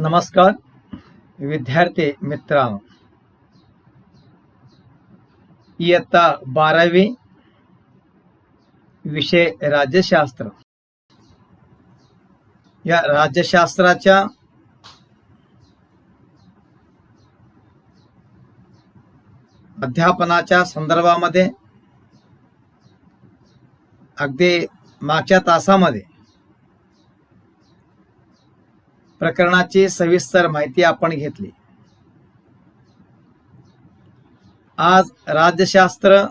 नमस्कार विद्यार्थी मित्रांनो. इयत्ता बारावी विषय राज्यशास्त्र. या राज्यशास्त्राच्या अध्यापनाच्या संदर्भामध्ये अगदी मागच्या तासामध्ये प्रकरणाची सविस्तर माहिती आपण घेतली. आज राज्यशास्त्र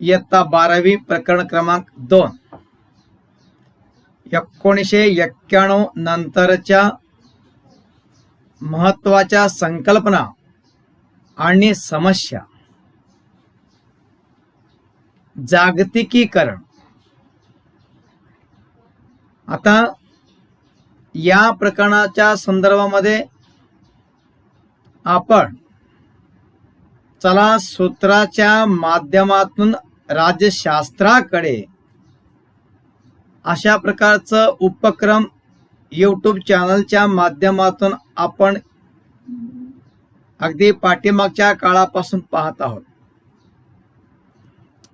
इयत्ता बारावी प्रकरण क्रमांक दोन. एकोणीसशे एक्क्याण्णव नंतरच्या महत्त्वाच्या संकल्पना आणि समस्या. जागतिकीकरण. आता या प्रकरणाच्या संदर्भामध्ये आपण चला सूत्राच्या माध्यमातून राज्यशास्त्राकडे अशा प्रकारचं उपक्रम यूट्यूब चॅनलच्या माध्यमातून आपण अगदी पाठीमागच्या काळापासून पाहत आहोत.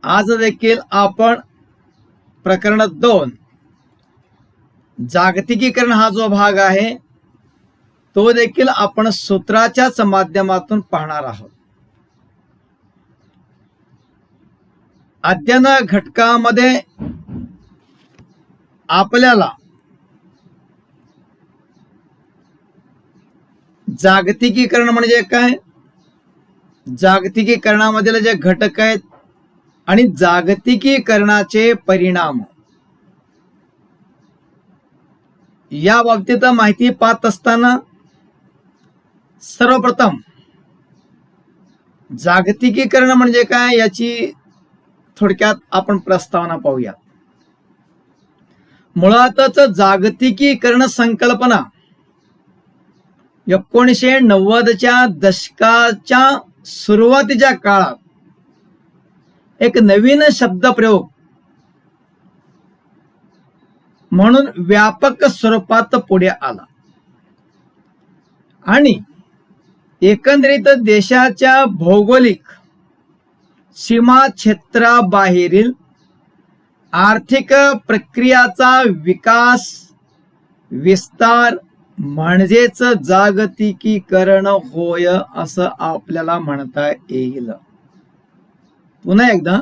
आज देखील आपण प्रकरण दोन जागतिकीकरण हा जो भाग आहे तो देखील आपण सूत्राच्याच माध्यमातून पाहणार आहोत. अध्ययन घटकामध्ये आपल्याला जागतिकीकरण म्हणजे काय? जागतिकीकरणामधील जे घटक आहेत आणि जागतिकीकरणाचे परिणाम. या बाबतीत माहिती पाहत असताना सर्वप्रथम जागतिकीकरण म्हणजे काय याची थोडक्यात आपण प्रस्तावना पाहूया मुळातच जागतिकीकरण संकल्पना एकोणीसशे नव्वदच्या दशकाच्या सुरुवातीच्या काळात एक नवीन शब्दप्रयोग म्हणून व्यापक स्वरूपात पुढे आला. आणि एकंदरीत देशाच्या भौगोलिक सीमा क्षेत्राबाहेरील आर्थिक प्रक्रियाचा विकास विस्तार म्हणजेच जागतिकीकरण होय असं आपल्याला म्हणता येईल. पुन्हा एकदा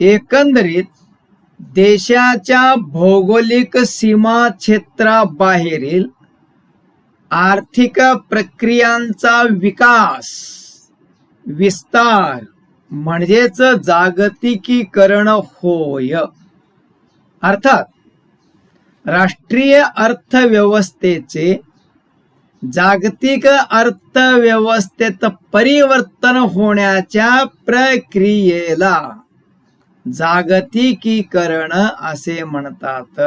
एकंदरीत देशाच्या भौगोलिक सीमा क्षेत्राबाहेरील आर्थिक प्रक्रियांचा विकास विस्तार म्हणजेच जागतिकीकरण होय. अर्थात राष्ट्रीय अर्थव्यवस्थेचे जागतिक अर्थव्यवस्थेत परिवर्तन होण्याच्या प्रक्रियेला जागतिकीकरण असे म्हणतात.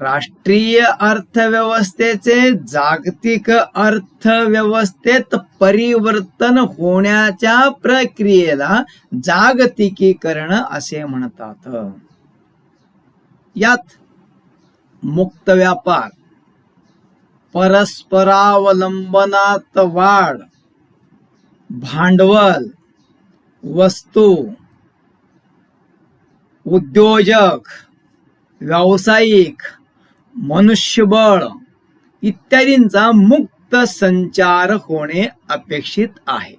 राष्ट्रीय अर्थव्यवस्थेचे जागतिक अर्थव्यवस्थेत परिवर्तन होण्याच्या प्रक्रियेला जागतिकीकरण असे म्हणतात. यात मुक्त व्यापार परस्परावलंबनात वाढ भांडवल वस्तू उद्योजक व्यावसायिक मनुष्यबळ इत्यादींचा मुक्त संचार होणे अपेक्षित आहे.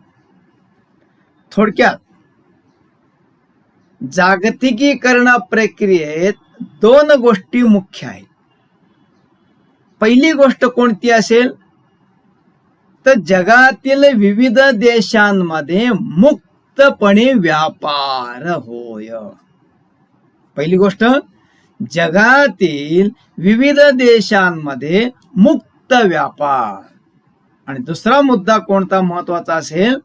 थोडक्यात जागतिकीकरण प्रक्रियेत दोन गोष्टी मुख्य आहेत. पहिली गोष्ट कोणती असेल? तर जगातील विविध देशांमध्ये मुक्तपणे व्यापार होय. पहिली गोष्ट जगातील विविध देशांमध्ये मुक्त व्यापार. आणि दुसरा मुद्दा कोणता महत्त्वाचा असेल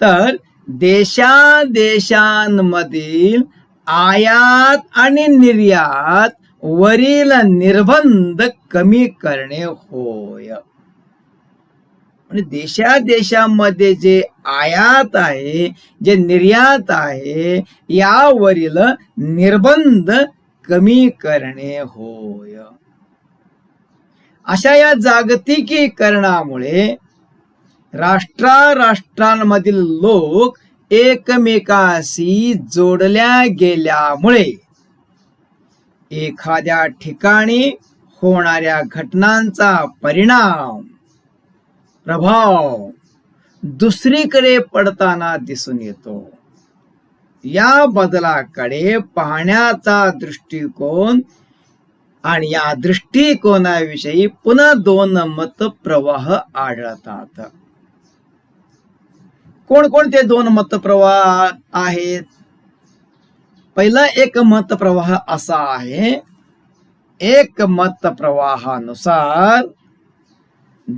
तर देशादेशांमधील आयात आणि निर्यात वरील निर्बंध कमी करणे होय. म्हणजे देशादेशामध्ये जे आयात आहे जे निर्यात आहे यावरील निर्बंध कमी करणे होय. अशा या जागतिकीकरणामुळे राष्ट्रा राष्ट्रांमधील लोक एकमेकाशी जोडल्या गेल्यामुळे एखाद्या ठिकाणी होणाऱ्या घटनांचा परिणाम प्रभाव दुसरीकडे पडताना दिसून येतो. या बदलाकडे पाहण्याचा दृष्टिकोन आणि या दृष्टिकोनाविषयी पुन्हा दोन मत प्रवाह आढळतात. कोणकोणते दोन मत प्रवाह आहेत? पहिला एक मत प्रवाह असा आहे एक मत प्रवाहानुसार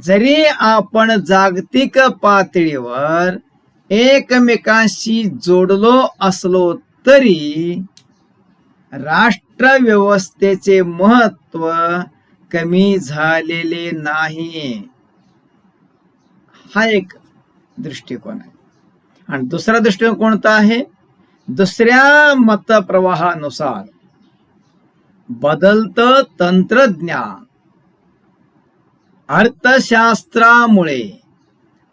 जरी आपण जागतिक पातळीवर एकमेकांशी जोडलो असलो तरी राष्ट्र व्यवस्थेचे महत्त्व कमी झालेले नाही. हा एक दृष्टिकोन आहे. आणि दुसरा दृष्टिकोन कोणता आहे? दुसऱ्या मतप्रवाहानुसार बदलतं तंत्रज्ञान अर्थशास्त्रामुळे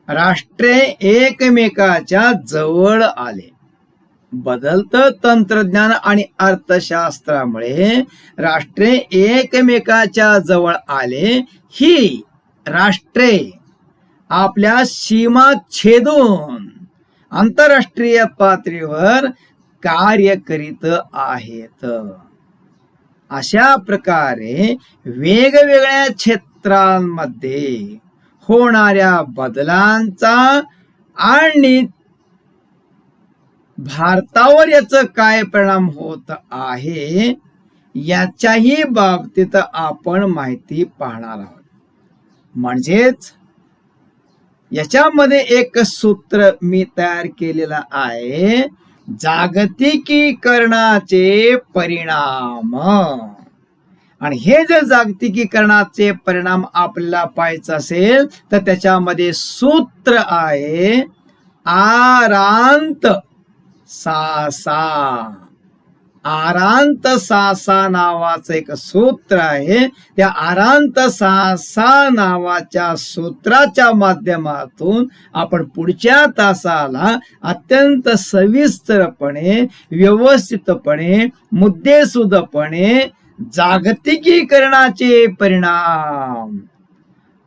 राष्ट्रे एकमेकाच्या जवळ आले. बदलत तंत्रज्ञान आणि अर्थशास्त्रामुळे राष्ट्रे एकमेकाच्या जवळ आले. ही राष्ट्रे आपल्या सीमा छेदून आंतरराष्ट्रीय पातळीवर कार्य करीत आहेत. अशा प्रकारे वेगवेगळ्या क्षेत्रांमध्ये होणाऱ्या बदलांचा आणि भारतावर याचा काय परिणाम होत आहे याच्याही बाबतीत आपण माहिती पाहणार आहोत. म्हणजेच याच्यामध्ये एक सूत्र मी तयार केलेलं आहे जागतिकीकरणाचे परिणाम. आणि हे जर जागतिकीकरणाचे परिणाम आपल्याला पाहायचं असेल तर त्याच्यामध्ये सूत्र आहे आरांत सासा. आरांत सासा नावाचं एक सूत्र आहे. त्या आरांत सासा नावाच्या सूत्राच्या माध्यमातून आपण पुढच्या तासाला अत्यंत सविस्तरपणे व्यवस्थितपणे मुद्देसुदपणे जागतिकीकरणाचे परिणाम.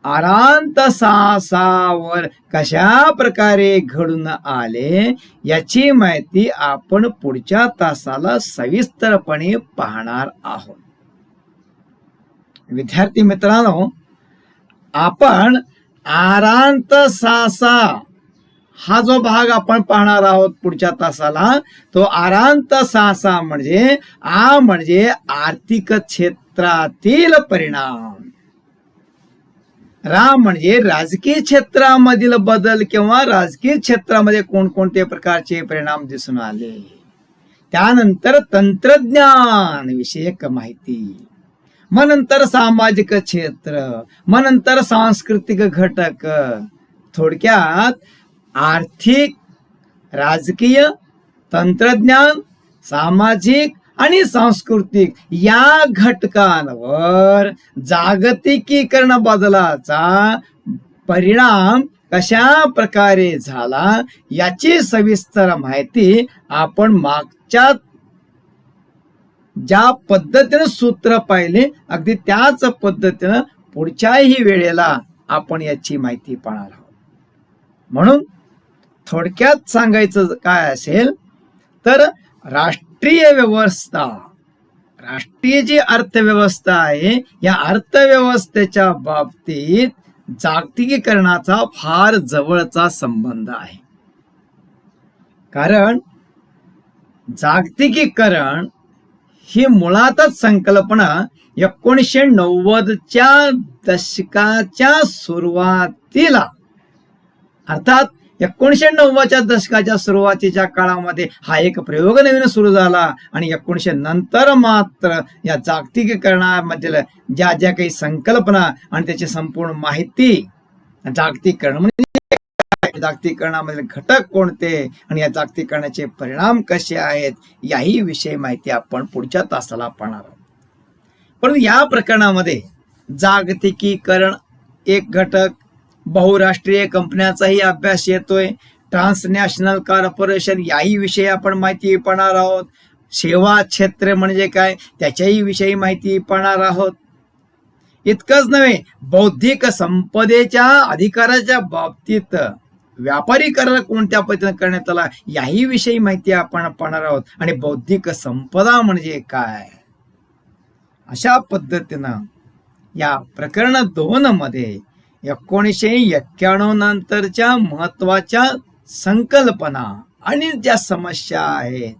आरांत सासावर कशा प्रकारे घडून आले याची माहिती आपण पुढच्या तासाला सविस्तरपणे पाहणार आहोत. विद्यार्थी मित्रांनो आपण आरांत सासा हा जो भाग आपण पाहणार आहोत पुढच्या तासाला तो आरांत सासा म्हणजे आ म्हणजे आर्थिक क्षेत्रातील परिणाम. रा म्हणजे राजकीय क्षेत्रामधील बदल किंवा राजकीय क्षेत्रामध्ये कोणकोणते प्रकारचे परिणाम दिसून आले? त्यानंतर तंत्रज्ञान विषयक माहिती. मग नंतर सामाजिक क्षेत्र मग नंतर सांस्कृतिक घटक. थोडक्यात आर्थिक राजकीय तंत्रज्ञान सामाजिक आणि सांस्कृतिक या घटकांवर जागतिकीकरण बदलाचा परिणाम कशा प्रकारे झाला याची सविस्तर माहिती आपण मागच्या ज्या पद्धतीनं सूत्र पाहिले अगदी त्याच पद्धतीनं पुढच्याही वेळेला आपण याची माहिती पाहणार आहोत. म्हणून थोडक्यात सांगायचं काय असेल तर राष्ट्रीय व्यवस्था राष्ट्रीय जी अर्थव्यवस्था आहे या अर्थव्यवस्थेच्या बाबतीत जागतिकीकरणाचा फार जवळचा संबंध आहे. कारण जागतिकीकरण ही मुळातच संकल्पना एकोणीसशे नव्वदच्या दशकाच्या सुरुवातीला अर्थात एकोणीशे नव्वदच्या दशकाच्या सुरुवातीच्या काळामध्ये हा एक प्रयोग नवीन सुरू झाला. आणि एकोणीशे नंतर मात्र या जागतिकीकरणामधील ज्या ज्या काही संकल्पना आणि त्याची संपूर्ण माहिती जागतिकीकरण म्हणजे जागतिकीकरणामधील घटक कोणते? आणि या जागतिकीकरणाचे परिणाम कसे आहेत? याही विषयी माहिती आपण पुढच्या तासाला पाहणार आहोत. परंतु या प्रकरणामध्ये जागतिकीकरण एक घटक बहुराष्ट्रीय कंपन्यांचाही अभ्यास येतोय. ट्रान्सनॅशनल कॉर्पोरेशन याही विषयी आपण माहिती पाहणार आहोत. सेवा क्षेत्र म्हणजे काय? त्याच्याही विषयी माहिती पाहणार आहोत. इतकंच नव्हे बौद्धिक संपदेच्या अधिकाराच्या बाबतीत व्यापारी करार कोणत्या पद्धतीने करण्यात आला याही विषयी माहिती आपण पाहणार आहोत. आणि बौद्धिक संपदा म्हणजे काय? अशा पद्धतीनं या प्रकरण दोन मध्ये एकोणीसशे एक्क्याण्णव नंतरच्या महत्त्वाच्या संकल्पना आणि ज्या समस्या आहेत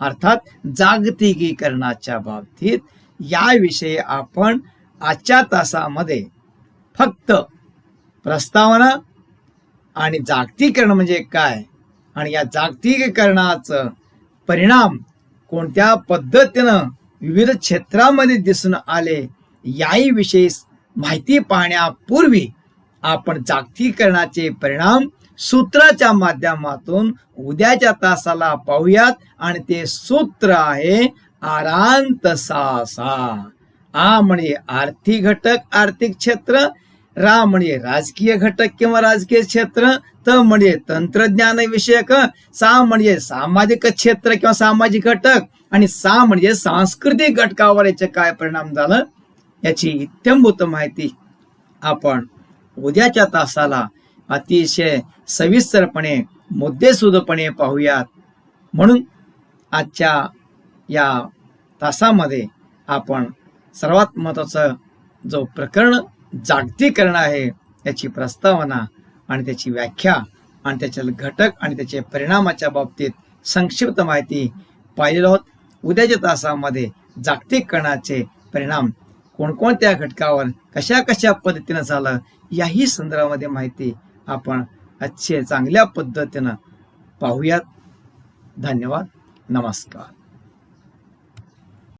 अर्थात जागतिकीकरणाच्या बाबतीत याविषयी आपण आजच्या तासामध्ये फक्त प्रस्तावना आणि जागतिकीकरण म्हणजे काय आणि या जागतिकीकरणाचं परिणाम कोणत्या पद्धतीनं विविध क्षेत्रामध्ये दिसून आले याही विषयी माहिती पाहण्यापूर्वी आपण जागतिकीकरणाचे परिणाम सूत्राच्या माध्यमातून उद्याच्या तासाला पाहूयात. आणि ते सूत्र आहे आरांत सासा. आ म्हणजे आर्थिक घटक आर्थिक क्षेत्र. रा म्हणजे राजकीय घटक किंवा राजकीय क्षेत्र. त म्हणजे तंत्रज्ञान विषयक. सा म्हणजे सामाजिक क्षेत्र किंवा सामाजिक घटक. आणि सा म्हणजे सांस्कृतिक घटकावर याचे काय परिणाम झालं? याची इत्यंभूत माहिती आपण उद्याच्या तासाला अतिशय सविस्तरपणे मुद्देसुदपणे पाहूयात. म्हणून आजच्या या तासामध्ये आपण सर्वात महत्त्वाचं जो प्रकरण जागतिकरण आहे त्याची प्रस्तावना आणि त्याची व्याख्या आणि त्याचे घटक आणि त्याचे परिणामाच्या बाबतीत संक्षिप्त माहिती पाहिलेलो आहोत. उद्याच्या तासामध्ये जागतिकरणाचे परिणाम कोणकोणत्या घटकावर कशा कशा पद्धतीनं झालं याही संदर्भामध्ये माहिती आपण अतिशय चांगल्या पद्धतीनं पाहूयात. धन्यवाद. नमस्कार.